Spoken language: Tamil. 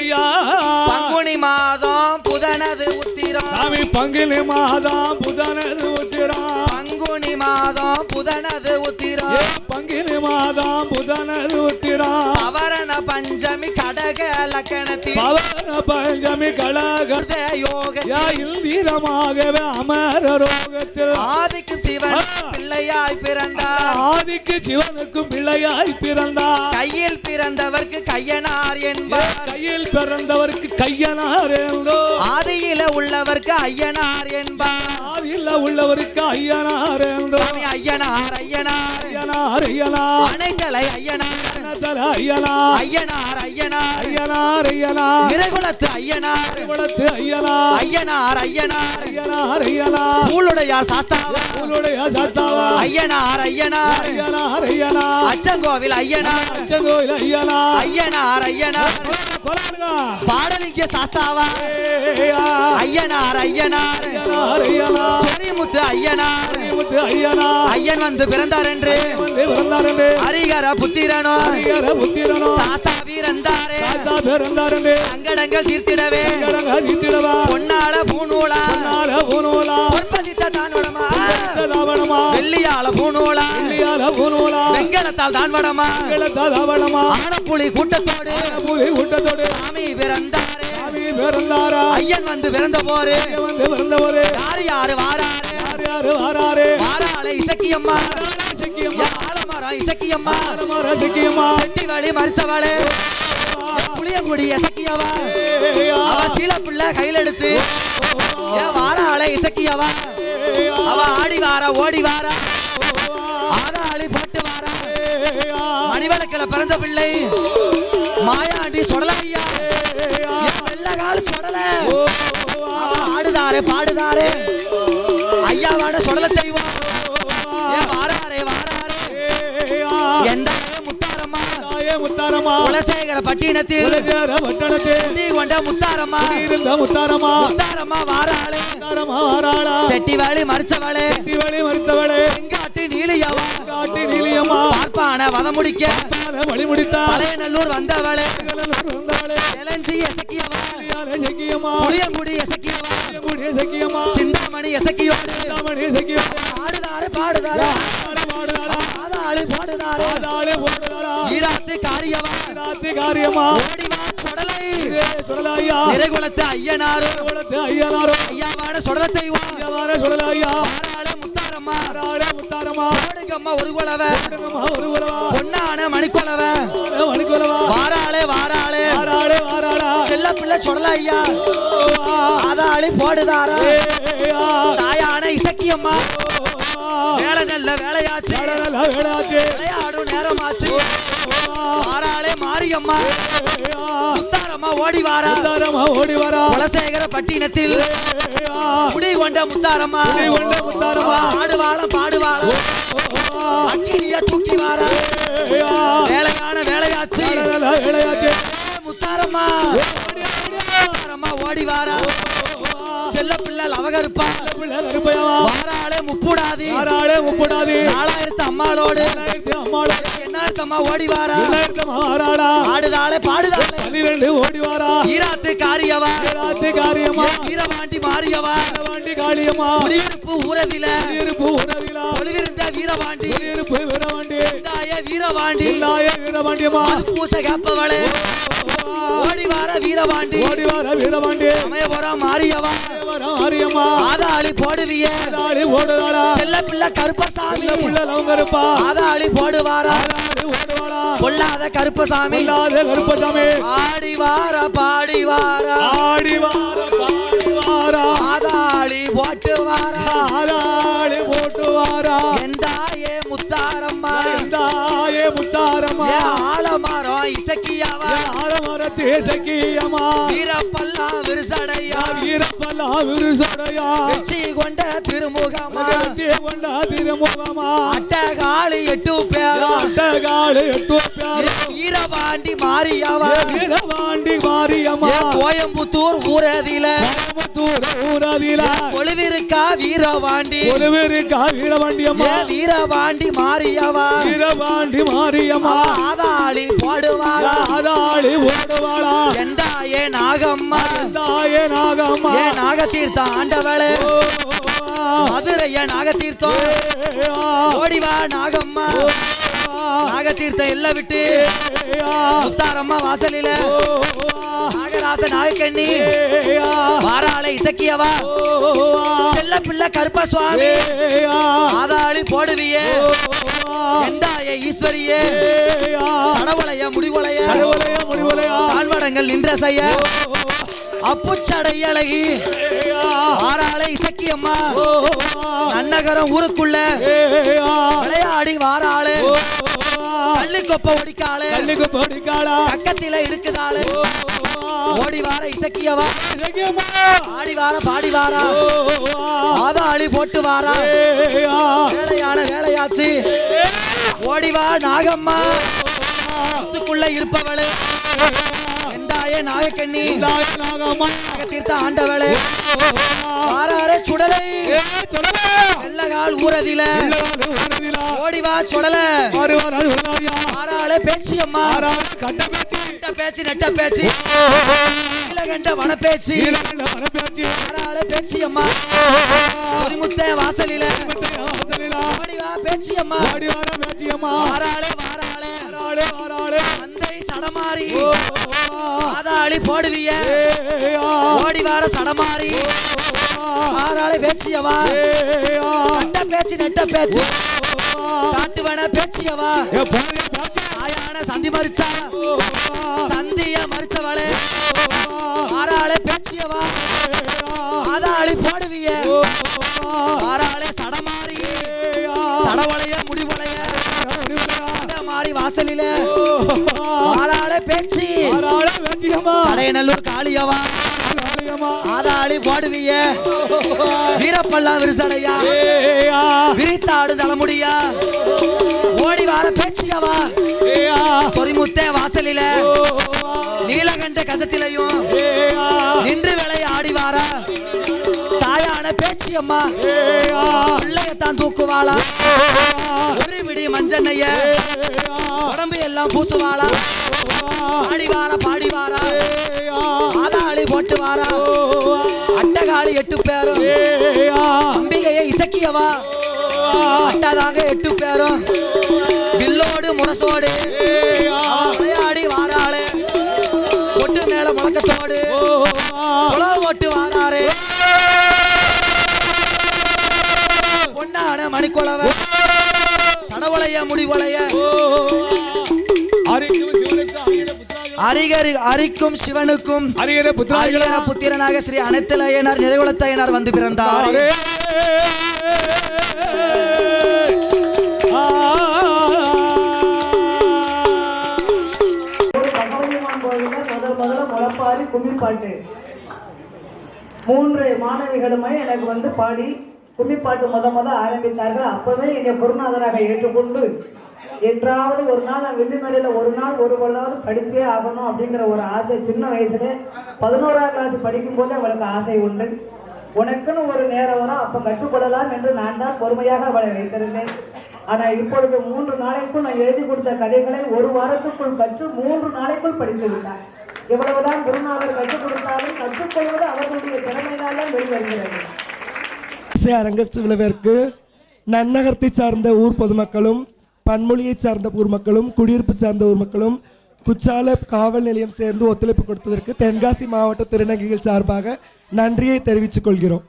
ஐயா. பங்குனி மாதம் புதனது உத்திரம். சாமி பங்கிலி மாதம் புதனது உத்திரம். பங்குனி மாதம் புதனது உத்திரம். ஏ பங்கிலி மாதம் புதனது உத்திரம். பவன பஞ்சமி யா இந்திரமாகவே அமர ரோகத்தில். ஆதிக்கும் சிவன் பிள்ளையாய் பிறந்தார். ஆதிக்கு சிவனுக்கும் பிள்ளையாய் பிறந்தார். கையில் பிறந்தவர்க்கு கையனார் என்பார். கையில் பிறந்தவருக்கு கையனார் என்றோ ஆதியில உள்ளவர்க்கு ஐயனார் என்பார். ஆதியில் உள்ளவருக்கு ஐயனார் என்றோ ஐயனார் ஐயனார். ஐயனார் ஐயனார். அணைக்கலை ஐயனார். ஐயனார் ஐயனார் ஐயனார். ஐயனார் ஐயனார் நிறகுலத்து ஐயனார். குளத்து ஐயனார் ஐயனார் ஐயனார். ஐயனார் ஐயனார் பூளுடையார் சாஸ்தாவா? உன்னுடைய சத்தாவா ஐயனார் ஐயனார். ஐயனார் ஐயனார் அச்சங்கோவில் ஐயனார். அச்சங்கோயில் ஐயனார் ஐயனார். ஐயனார் பாடலிங்க சாஸ்தாவா? ஐயனார் ஐயனார். சொரிமுத்து ஐயனார். ஐயன் வந்து பிறந்தார் என்று ஹரிகர புத்திரனோ ஐயர புத்திரனோ சாசா வீரந்தாரே தாத்தா பிறந்தாரே சங்கடங்கள் தீர்த்திடவே? கடங்க நித்திடவா பொன்னால பூநூலா. நாள போனோலா பொற்பதித்த தான் வடமா தாவணமா வெள்ளியால பூநூலா. இல்லையால போனோலா வெங்கலத்தால் தான் வடமா தாவணமா ஆனப்புலி கூட்டத்தோடு. புலி ஊட்டத்தோடு சாமி பிறந்தாரே. சாமி பிறந்தாரா? ஐயன் வந்து பிறந்த போரு வந்து பிறந்தவரே யாரு யாரு வாராரு? யார் யாரு வாராரே? வாராளே இசக்கியம்மா. இசக்கியம்மா. மர சிக்கியம்மா செட்டி வழி மறிச்சவளே. புளியங்குடி இசக்கியவா. அவ சீல பிள்ளை கையில எடுத்து இசக்கியவா. அவ ஆடி வாரா ஓடி வாரா. ஆதாளி போட்டு வாரா. மணிவளக்கில பிறந்த பிள்ளை மாயாண்டி சொடலையா வெள்ளகால சொடல. அவ ஆடுதாரே பாடுதாரே. ஐயாவாட சொடல தெய்வம் குலசேகர பட்டினத்தில் பட்டணத்தே நீ கொண்ட முத்தாரம்மா. இருந்த முத்தாரமா முத்தாரம்மா வாராளே. முத்தாரமா வாராளா. செட்டி வாழி மறிச்சவளே. வழி மறுத்தவளே. செங்காட்டு நீலியவா காட்டி நீலியம்மா. பார்ப்பான வத முடிக்க. வழி முடித்தா பழைய நல்லூர் வந்தவளே. வந்தவளே. இளஞ்சி எசக்கியவா. சக்கியம்மா புளியங்குடி எசக்கியவா. முடிய சக்கியம்மா சிந்தாமணி எசக்கியோடு. மணி சக்கியம்மா ஆடுதாரு பாடுதாரு பாடுதாடா போடுதாரு. ஆதாளே போடுதாடா ஈராத்து காரியவா ராத்தி காரியமா? ஓடிவா சுடலை. சொல்லலாயா நிறைகுலத்து ஐயனாரு? குளத்து ஐயனாரோ? ஐயாவான சுடல தெய்வம் ஐயாவாரே சொல்லலாயா ஆறாளே முத்தாரம்மா. ஆடாளே முத்தாரமா ஓடுங்கம்மா ஒரு குலவ. ஒரு உறவா பொன்னான மணிக்குலவ. மணிக்குலவா. வாராளே வாராளே. வாராளே வாராளா. செல்ல பிள்ளை சுடல ஐயா ஆதாளி போடுதாரா. தாயான இசக்கியம்மா. வேலை நல்ல வேலையாச்சு. வேளாச்சு விளையாடும் நேரமாச்சு. வாராளே மாரியம்மா. முத்தாரம்மா ஓடி வாரா. முத்தாரமா ஓடி வரா. குலசேகர பட்டினத்தில். குடி கொண்ட முத்தாரம்மா கொண்ட முத்தாரம்மா. ஆடுவாளம் பாடுவாளம். அக்கினிய தூக்கி வாரா. வேலையான வேலையாச்சு. வேலையாச்சு. முத்தாரம்மா. முத்தாரம்மா ஓடி வாரா. செல்ல பிள்ளை லவகருப்பா கருப்பையாவா வாராளே முப்புடாதி யாராளே முப்படாது நாலாயிரத்து அம்மாளோடு. அம்மாளா என்னார்த்தம்மா ஓடி வாரா மாறாளா ஆடுதாளே பாடுதாளே. பன்னிரண்டு ஓடி வாரா. ஈராத்து காரியவா? ராத்தி காரியமா? வீரபாண்டி மாரியவா வாண்டி காளியம்மா குடியிருப்பு ஊரதில. இருப்பு உணவிலா ஒளிவிருந்த வீரபாண்டி இருப்பு வீரவாண்டி இல்லாய வீரவாண்டியம்மா பூச கேப்பவளே. ஓடி வார வீரபாண்டி. ஓடி வார வீரவாண்டி சமயபுரம் மாரியவா. வர ஆரியம்மா ஆதாளி போடுவிய. ஆடாளி ஓடுதாடா செல்ல பிள்ளை கருப்பசாமி. சின்ன பிள்ளை லவங்கருப்பா ஆதாளி போடுவாரா. ஆடாளி ஓடுவாடா பொல்லாத கருப்பசாமி. இல்லாத கருப்பசாமி. ஆடி வார பாடி வாரா. ஆடி வார பாடி வாரா. ஆதாளி போட்டு வாரா. ஆடாளி போட்டு வாரா. எந்தாயே முத்தாரம்மா தாயே முத்தாரம்மா ஏ ஆலமரம் இசக்கியாவா. ஆரமர தேசக்கியம்மா வீரப்பல்லா விரிசடையா. வீரப்பல்லா விருசடையா. கொண்ட திருமுகமா? கட்டிய கொண்டா திருமுகமா? அட்டகாளி எட்டு பேரும் அட்டகாடு எட்டு பேர்? வீரபாண்டி மாரியவா வீரவாண்டி மாரியம்மா. கோயம்புத்தூர் ஊரதில கோயம்புத்தூர் ஊரதில ஒளிவிருக்கா வீரபாண்டி. ஒருவருக்கா வீரபாண்டியம்மா. ஏ வீரபாண்டி மாறியவா வீரபாண்டி மாரியம்மா. ஆதாளி போடுவாளா. ஆதாளி ஓடுவாளா எண்டா ஏ நாகம்மா. தாயே நாகம்மா. ஏ நாகத்தீர்த்த ஆண்டவளே. மதுரைய நாகத்தீர்த்தம் ஓடிவா நாகம்மா. ஆ, நாகத்தீர்த்தம் எல்ல விட்டு. முத்தாரம்மா வாசலில. நாகராச நாகக்கண்ணி. வாராளை இசக்கியவா. செல்ல பிள்ளை கருப்ப சுவாமி ஆதாளி போடுவியே. எண்டாய ஈஸ்வரியே. சடவளைய முடிவளைய. தாழ்வடங்கள் நின்ற செய்ய அப்புச்சடை அழகி வாராளை இசக்கியம்மா நன்னகரம் ஊருக்குள்ள விளையாடி வாராளு பள்ளிக்கொப்ப ஒடிக்காளு கண்ணுக்கு போடிக்காளா பக்கத்தில இருக்குதாளு ஓடி வார இசக்கியவா ஆடி வார பாடி வாரா ஆதாளி போட்டு வாரா வேலையான வேலையாச்சு ஓடி வா நாகம்மா இருப்பவளு எந்தாயே நாகக்கண்ணி நாகம்மா தீர்த்த ஆண்டவளே. வாராரே சுடலை. வெள்ளகால் ஊரதில ஓடி வா சுடல. வாராளே பேச்சியம்மா கண்ட பேச்சு. நெட்ட பேச்சு நெட்ட பேச்சு. நீலகண்ட வன பேச்சு பேச்சு வாராளே பேச்சியம்மா ஒரிமுத்த வாசலில. ஓடி வா பேச்சியம்மா ஆடி வார பேச்சியம்மா வாராளே மந்தை சடமாரி. ஆதாளி போடுவிய. ஓடி வார சடமாறி வாராளே பேச்சியவா. நெட்ட பேச்சு நெட்ட பேச்சு. காட்டுவன பேச்சியவா. ஆயான சந்தி மறிச்சா சந்திய மறிச்சவளே ஆறாளே பேச்சியவா. ஆதாளி போடுவிய. ஆறாளே சடமாறி சடவளைய முடிவளைய. மாறி வாசலில. ஆறாளே பேச்சு. கடையநல்லூர் காளியவா ஆதாளி போடுவிய. வீரப்பள்ளா விரிசடையா. விரித்தாடு தலைமுடியா. ஓடி வார பேச்சியவா. பொறிமுத்தே வாசலில. நீலகண்ட கசத்திலையும் நின்று விளைய ஆடி வாரா. தாயான பேச்சியம்மா பிள்ளையத்தான் தூக்குவாளா? ஒரு விடி மஞ்சண்ணைய உடம்பு எல்லாம் பூசுவாளா? பாடிவாரா பாடிவாரா? பாடி போட்டு வாரா அட்டகாளி எட்டு பேரும். அம்பிகையை இசக்கியவா? அட்டதாக எட்டு பேரும். வில்லோடு முரசோடு. அரிகரி அரிக்கும் சிவனுக்கும் புத்திரனாக ஸ்ரீ அனைத்திலையனார் நிறைகுலத்தையனார் வந்து பிறந்தார். கும்மிப்பாட்டு மூன்று மாணவிகளுமே எனக்கு வந்து பாடி கும்மிப்பாட்டு முத முத ஆரம்பித்தார்கள். அப்பவே என்னை குருநாதராக ஏற்றுக்கொண்டு என்றாவது ஒரு நாள் நான் வெள்ளிமலையில் ஒரு நாள் ஒரு பொழுதாவது படிச்சே ஆகணும் அப்படிங்கிற ஒரு ஆசை சின்ன வயசுல பதினோராம் கிளாஸ் படிக்கும் போது அவளுக்கு ஆசை உண்டு. உனக்குன்னு ஒரு நேரம் வரும் அப்ப கற்றுக்கொள்ளலாம் என்று நான் தான் பொறுமையாக அவளை வைத்திருந்தேன். ஆனா இப்பொழுது மூன்று நாளைக்குள் நான் எழுதி கொடுத்த கதைகளை ஒரு வாரத்துக்குள் கற்று மூன்று நாளைக்குள் படித்து விட்டார். எவ்வளவுதான் குருநாதர் கற்றுக் கொடுத்தாலும் கற்றுக்கொள்வது அவர்களுடைய திறமையினால்தான் வெளிவருகிறது. இசை அரங்க விளைவிற்கு நன்னகரத்தை சார்ந்த ஊர் பொதுமக்களும் பன்மொழியை சார்ந்த ஊர் மக்களும் குடியிருப்பு சார்ந்த ஊர் மக்களும் குச்சால காவல் நிலையம் சேர்ந்து ஒத்துழைப்பு கொடுத்ததற்கு தென்காசி மாவட்ட திருநங்கைகள் சார்பாக நன்றியை தெரிவித்துக் கொள்கிறோம்.